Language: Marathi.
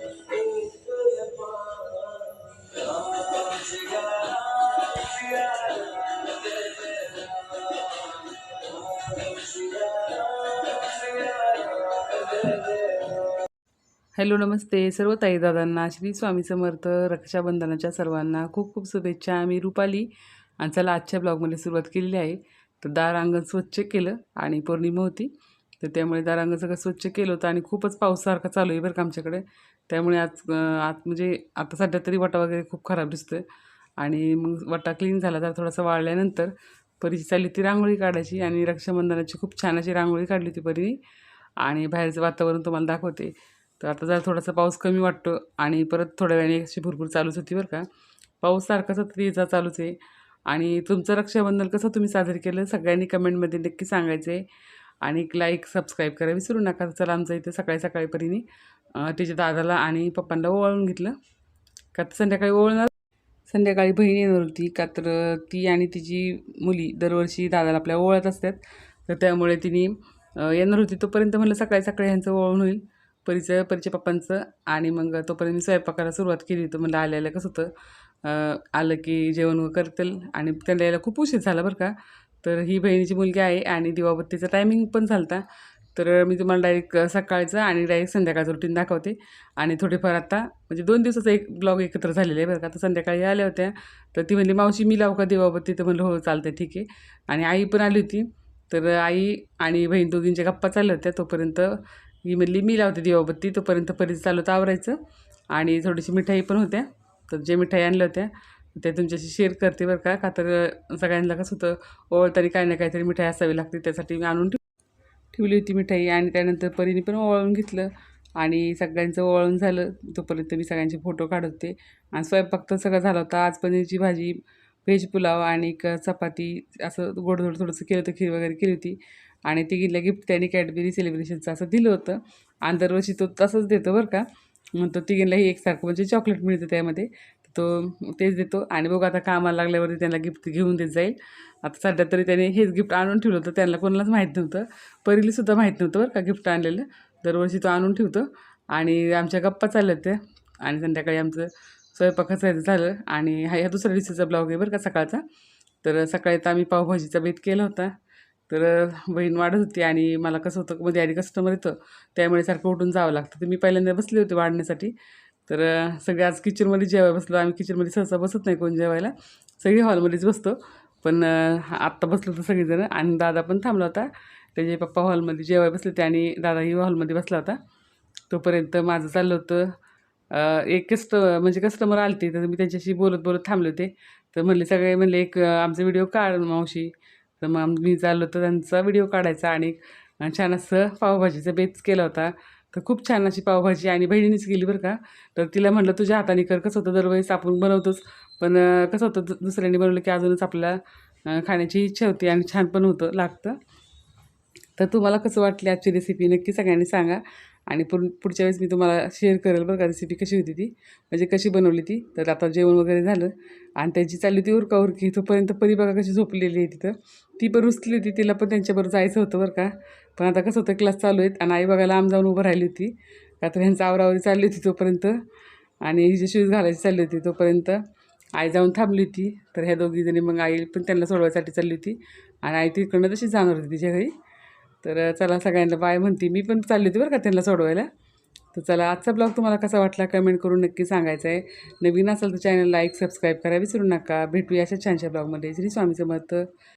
हॅलो नमस्ते. सर्व ताईदादांना श्री स्वामी समर्थ रक्षाबंधनाच्या सर्वांना खूप खूप शुभेच्छा. मी रुपाली आणि चला आजच्या ब्लॉगमध्ये सुरुवात केलेली आहे. तर दार अंगण स्वच्छ केलं आणि पौर्णिमा होती. तर त्यामुळे दारांग सगळं स्वच्छ केलं होतं आणि खूपच पावसासारखं चालू आहे बरं का आमच्याकडे. त्यामुळे आज आत म्हणजे आता सध्या तरी वाटा वगैरे खूप खराब दिसतो आहे आणि मग वाटा क्लीन झाला तर थोडासा वाळल्यानंतर परीची चालली ती रांगोळी काढायची आणि रक्षाबंधनाची खूप छान अशी रांगोळी काढली होती परीने आणि बाहेरचं वातावरण तुम्हाला दाखवते. तर आता जरा थोडासा पाऊस कमी वाटतो आणि परत थोड्या वेळाने अशी भरपूर चालूच होती बरं का. पाऊस सारखाच येजा चालूच आहे. आणि तुमचं रक्षाबंधन कसं तुम्ही साजरे केलं? सगळ्यांनी कमेंटमध्ये नक्की सांगायचं आहे आणि एक लाईक सबस्क्राईब करा. विसरू नका. चला आमचं इथे सकाळी सकाळी परीने तिच्या दादाला आणि पप्पांना ओवाळून घेतलं. का तर संध्याकाळी ओळणार संध्याकाळी बहीण येणार होती. का तर ती आणि तिची मुली दरवर्षी दादाला आपल्या ओळत असतात. तर त्यामुळे तिने येणार होती. तोपर्यंत म्हणलं सकाळी सकाळी ह्यांचं ओळण होईल. परीचं परीच्या पप्पांचं. आणि मग तोपर्यंत मी स्वयंपाकाला सुरुवात केली होती. म्हणलं आल्याला कसं होतं? आलं की जेवण वगैरे करतील. आणि त्यांना यायला खूप उशीर झाला बरं का. तर ही बहिणीची मुलगी आहे आणि दिवाबत्तीचं टायमिंग पण झालता. तर मी तुम्हाला डायरेक्ट सकाळचं आणि डायरेक्ट संध्याकाळचं रुटीन दाखवते. आणि थोडेफार आता म्हणजे दोन दिवसाचा एक ब्लॉग एकत्र झालेला आहे बरं का. आता संध्याकाळी आल्या होत्या. तर ती म्हणली मावशी मी लावू का दिवाबत्ती? तर म्हणलं हो चालतं ठीक आहे. आणि आई पण आली होती. तर आई आणि बहीण दोघींच्या गप्पा चालल्या होत्या. तोपर्यंत ही म्हणली मी लावते दिवाबत्ती. तोपर्यंत परीचं चालू होतं आवरायचं. आणि थोडीशी मिठाई पण होत्या. तर जे मिठाई आणल्या होत्या त्या तुमच्याशी शेअर करते बरं का. का तर सगळ्यांना कसं होतं ओळताना काही ना काहीतरी मिठाई असावी लागते त्यासाठी मी आणून ठेवली होती मिठाई आणि त्यानंतर परीने पण ओवाळून घेतलं आणि सगळ्यांचं ओळून झालं. तोपर्यंत मी सगळ्यांचे फोटो काढत. होते आणि स्वयंपाक तर सगळं झाला होता. आज पनीरची भाजी व्हेज पुलाव आणि एक चपाती असं गोडधोड थोडंसं केलं होतं खीर वगैरे केली होती. आणि तिघीला गिफ्ट त्यांनी कॅडबरी सेलिब्रेशनचं असं दिलं होतं. आणि दरवर्षी तो तसंच देतो बरं का. मग तो तिघींलाही एकसारखं म्हणजे चॉकलेट मिळतं त्यामध्ये. तो तेच देतो. आणि बघू आता कामाला लागल्यावरती त्यांना गिफ्ट घेऊन देत जाईल. आता सध्या तरी त्याने हेच गिफ्ट आणून ठेवलं होतं. त्यांना कोणालाच माहीत नव्हतं. पहिलीसुद्धा माहीत नव्हतं बरं का गिफ्ट आणलेलं. दरवर्षी तो आणून ठेवतो. आणि आमच्या गप्पा चालल्या होत्या. आणि संध्याकाळी आमचं स्वयंपाकाचं झालं. आणि हा ह्या दुसऱ्या दिवसाचा ब्लॉग आहे बरं का सकाळचा. तर सकाळी तर आम्ही पावभाजीचा बेत केला होता. तर बहीण वाढत होती आणि मला कसं होतं मध्ये आधी कस्टमर येतं. त्यामुळे सारखं उठून जावं लागतं. तर मी पहिल्यांदा बसले होते वाढण्यासाठी. तर सगळे आज किचनमध्ये जेवायला बसलो. आम्ही किचनमध्ये सहसा बसत नाही कोण जेवायला. सगळी हॉलमध्येच बसतो. पण आत्ता बसलो होतं सगळेजण. आणि दादा पण थांबला होता. त्याचे पप्पा हॉलमध्ये जेवायला बसले होते आणि दादाही हॉलमध्ये बसला होता. तोपर्यंत माझं चाललं होतं. एक कस्ट म्हणजे कस्टमर आलते. तर मी त्यांच्याशी बोलत बोलत थांबले होते. तर म्हणले सगळे म्हणले एक आमचा व्हिडिओ काढ मावशी. तर मग मी चाललो होतं. त्यांचा व्हिडिओ काढायचा आणि छान असं पावभाजीचा बेच केला होता. तर खूप छान अशी पावभाजी आणि बहिणीनेच केली बरं का. तर तिला म्हटलं तुझ्या हाताने कर कसं होतं दरवेळेस आपण बनवतोच पण कसं होतं दुसऱ्यांनी बनवलं की अजूनच आपल्याला खाण्याची इच्छा होती आणि छान पण होतं लागतं. तर तुम्हाला कसं वाटली आजची रेसिपी नक्की सगळ्यांनी सांगा. आणि पुढ पुढच्या वेळेस मी तुम्हाला शेअर करेल बरं का रेसिपी कशी होती ती. म्हणजे कशी बनवली ती. तर आता जेवण वगैरे झालं. आणि त्यांची चालली होती उरका उरकी. तोपर्यंत परी बघा कशी झोपलेली आहे तिथं. ती पण रुसली होती. तिला पण त्यांच्याबरोबर जायचं होतं बरं का. पण आता कसं होतं क्लास चालू आहेत. आणि आई बघायला आम जाऊन उभं राहिली होती. का तर ह्यांचा आवरावरी चालली होती तोपर्यंत. आणि हिचे शूज घालायची चालली होती तोपर्यंत. आई जाऊन थांबली होती. तर ह्या दोघीजणी मग आई पण त्यांना सोडवायसाठी चालली होती. आणि आई तिकडनं तशीच जाणार होती तिच्या घरी. तर चला सगळ्यांना बाय म्हणते. मी पण चालली होती बरं का त्यांना सोडवायला. तर चला आजचा ब्लॉग तुम्हाला कसा वाटला कमेंट करून नक्की सांगायचं आहे नवीन असेल तर चॅनल लाईक सबस्क्राईब करा विसरू नका. भेटूया अशा छानशा ब्लॉगमध्ये. श्री स्वामी समर्थ